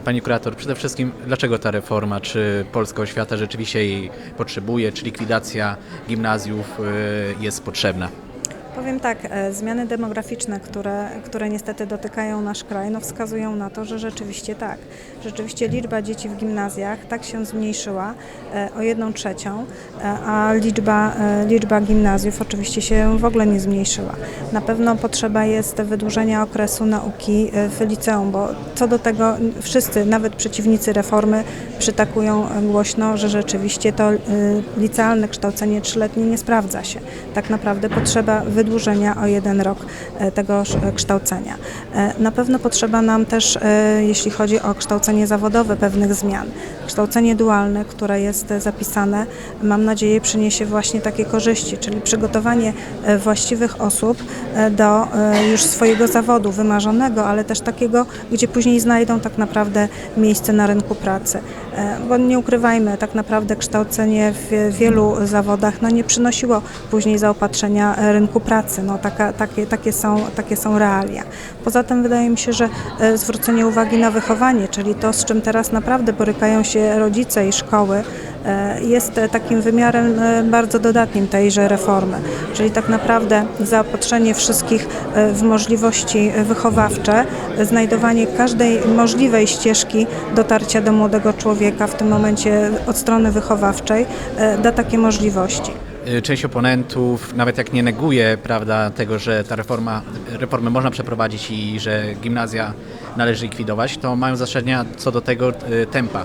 Pani kurator, przede wszystkim dlaczego ta reforma, czy polska oświata rzeczywiście jej potrzebuje, czy likwidacja gimnazjów y, jest potrzebna? Tak, e, zmiany demograficzne, które, które niestety dotykają nasz kraj, no wskazują na to, że rzeczywiście tak. Rzeczywiście liczba dzieci w gimnazjach tak się zmniejszyła e, o jedną trzecią, e, a liczba, liczba gimnazjów oczywiście się w ogóle nie zmniejszyła. Na pewno potrzeba jest wydłużenia okresu nauki w liceum, bo co do tego wszyscy, nawet przeciwnicy reformy, przytakują głośno, że rzeczywiście to licealne kształcenie trzyletnie nie sprawdza się. Tak naprawdę potrzeba wydłużenia o jeden rok e, tego sz- kształcenia. E, Na pewno potrzeba nam też, e, jeśli chodzi o kształcenie zawodowe, pewnych zmian. Kształcenie dualne, które jest e, zapisane, mam nadzieję przyniesie właśnie takie korzyści, czyli przygotowanie e, właściwych osób e, do e, już swojego zawodu wymarzonego, ale też takiego, gdzie później znajdą tak naprawdę miejsce na rynku pracy. E, Bo nie ukrywajmy, tak naprawdę kształcenie w wielu zawodach no, nie przynosiło później zaopatrzenia e, rynku pracy. No, taka, takie, takie, są, takie są realia. Poza tym wydaje mi się, że e, zwrócenie uwagi na wychowanie, czyli to, z czym teraz naprawdę borykają się rodzice i szkoły, e, jest e, takim wymiarem bardzo dodatnim tejże reformy. Czyli tak naprawdę zaopatrzenie wszystkich w możliwości wychowawcze, znajdowanie każdej możliwej ścieżki dotarcia do młodego człowieka, w tym momencie od strony wychowawczej, da takie możliwości. Y, Część oponentów, nawet jak nie neguje prawda, tego, że ta reforma, reformę można przeprowadzić i że gimnazja należy likwidować, to mają zastrzeżenia co do tego y, tempa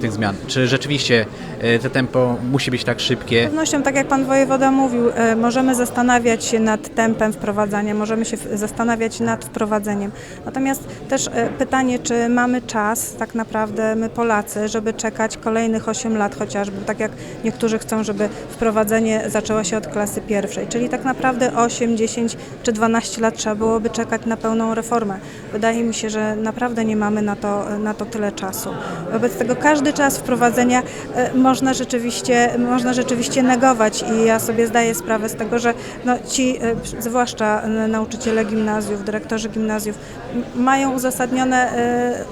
tych zmian. Czy rzeczywiście y, to tempo musi być tak Z szybkie? pewnością, tak jak pan wojewoda mówił, e, możemy zastanawiać się nad tempem wprowadzania, możemy się zastanawiać nad wprowadzeniem. Natomiast też e, pytanie, czy mamy czas, tak naprawdę my Polacy, żeby czekać kolejnych 8 lat chociażby, tak jak niektórzy chcą, żeby wprowadzenie zaczęło się od klasy pierwszej. Czyli tak naprawdę 8, 10 czy 12 lat trzeba byłoby czekać na pełną reformę. Wydaje mi się, że naprawdę nie mamy na to, na to tyle czasu. Wobec tego każdy czas wprowadzenia e, można rzeczywiście, można rzeczywiście negować i ja sobie zdaję sprawę z tego, że no, ci, e, zwłaszcza e, nauczyciele gimnazjów, dyrektorzy gimnazjów mają uzasadnione,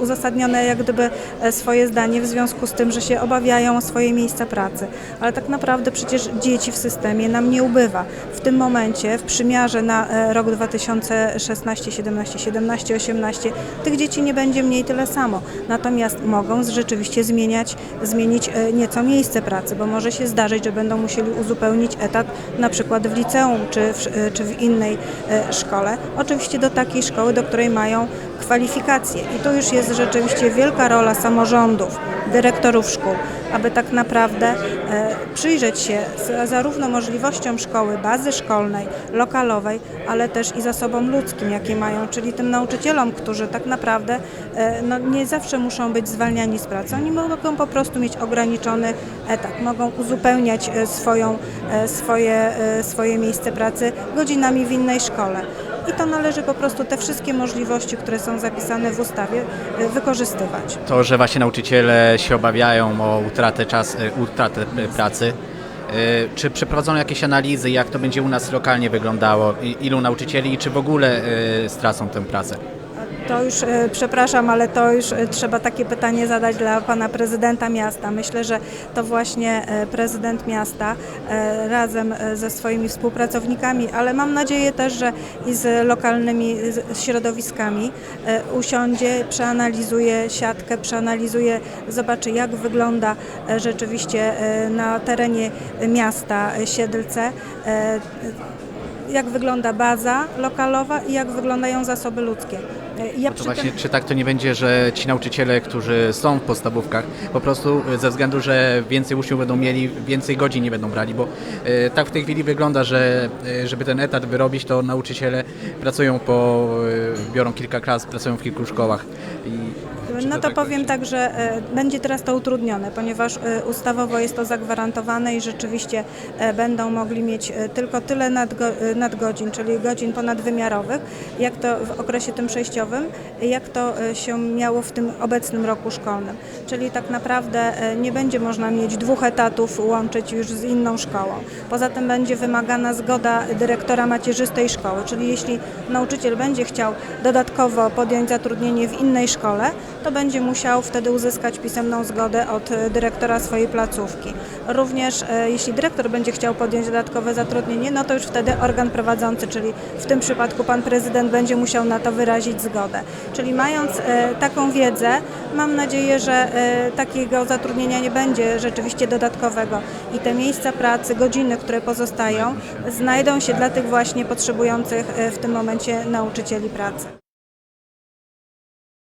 uzasadnione jak gdyby swoje zdanie w związku z tym, że się obawiają o swoje miejsca pracy. Ale tak naprawdę przecież dzieci w systemie nam nie ubywa. W tym momencie w przymiarze na rok 2016, 17, 17, 18 tych dzieci nie będzie mniej tyle samo. Natomiast mogą z- rzeczywiście zmieniać, zmienić e, nieco miejsce pracy, bo może się zdarzyć, że będą musieli uzupełnić etat na przykład w liceum czy w, e, czy w innej e, szkole. Oczywiście do takiej szkoły, do której mają kwalifikacje. I tu już jest rzeczywiście wielka rola samorządów, dyrektorów szkół, aby tak naprawdę przyjrzeć się zarówno możliwościom szkoły, bazy szkolnej, lokalowej, ale też i zasobom ludzkim, jakie mają, czyli tym nauczycielom, którzy tak naprawdę no, nie zawsze muszą być zwalniani z pracy. Oni mogą po prostu mieć ograniczony etat, mogą uzupełniać e, swoją, e, swoje, e, swoje miejsce pracy godzinami w innej szkole. I to należy po prostu te wszystkie możliwości, które są zapisane w ustawie, wykorzystywać. To, że właśnie nauczyciele się obawiają o utratę, czas, utratę pracy, czy przeprowadzono jakieś analizy, jak to będzie u nas lokalnie wyglądało, ilu nauczycieli i czy w ogóle stracą tę pracę? To już, e, przepraszam, ale to już e, trzeba takie pytanie zadać dla pana prezydenta miasta. Myślę, że to właśnie e, prezydent miasta razem ze swoimi współpracownikami, ale mam nadzieję też, że i z lokalnymi środowiskami usiądzie, przeanalizuje siatkę, przeanalizuje, zobaczy jak wygląda rzeczywiście na terenie miasta Siedlce jak wygląda baza lokalowa i jak wyglądają zasoby ludzkie. Ja To właśnie, tym, czy tak to nie będzie, że ci nauczyciele, którzy są w podstawówkach, po prostu y, ze względu, że więcej uczniów będą mieli, więcej godzin nie będą brali, bo y, tak w tej chwili wygląda, że żeby ten etat wyrobić, to nauczyciele pracują po, biorą kilka klas, pracują w kilku szkołach. I, no to tak powiem tak, że e, będzie teraz to utrudnione, ponieważ e, ustawowo jest to zagwarantowane i rzeczywiście e, będą mogli mieć e, tylko tyle nadgo, e, nadgodzin, czyli godzin ponadwymiarowych, jak to w okresie tym przejściowym, jak to e, się miało w tym obecnym roku szkolnym. Czyli tak naprawdę e, nie będzie można mieć dwóch etatów łączyć już z inną szkołą. Poza tym będzie wymagana zgoda dyrektora macierzystej szkoły, czyli jeśli nauczyciel będzie chciał dodatkowo podjąć zatrudnienie w innej szkole, to będzie musiał wtedy uzyskać pisemną zgodę od e, dyrektora swojej placówki. Również jeśli dyrektor będzie chciał podjąć dodatkowe zatrudnienie, no to już wtedy organ prowadzący, czyli w tym przypadku pan prezydent będzie musiał na to wyrazić zgodę. Czyli mając e, taką wiedzę, mam nadzieję, że e, takiego zatrudnienia nie będzie rzeczywiście dodatkowego. I te miejsca pracy, godziny, które pozostają, znajdą się dla tych właśnie potrzebujących e, w tym momencie nauczycieli pracy.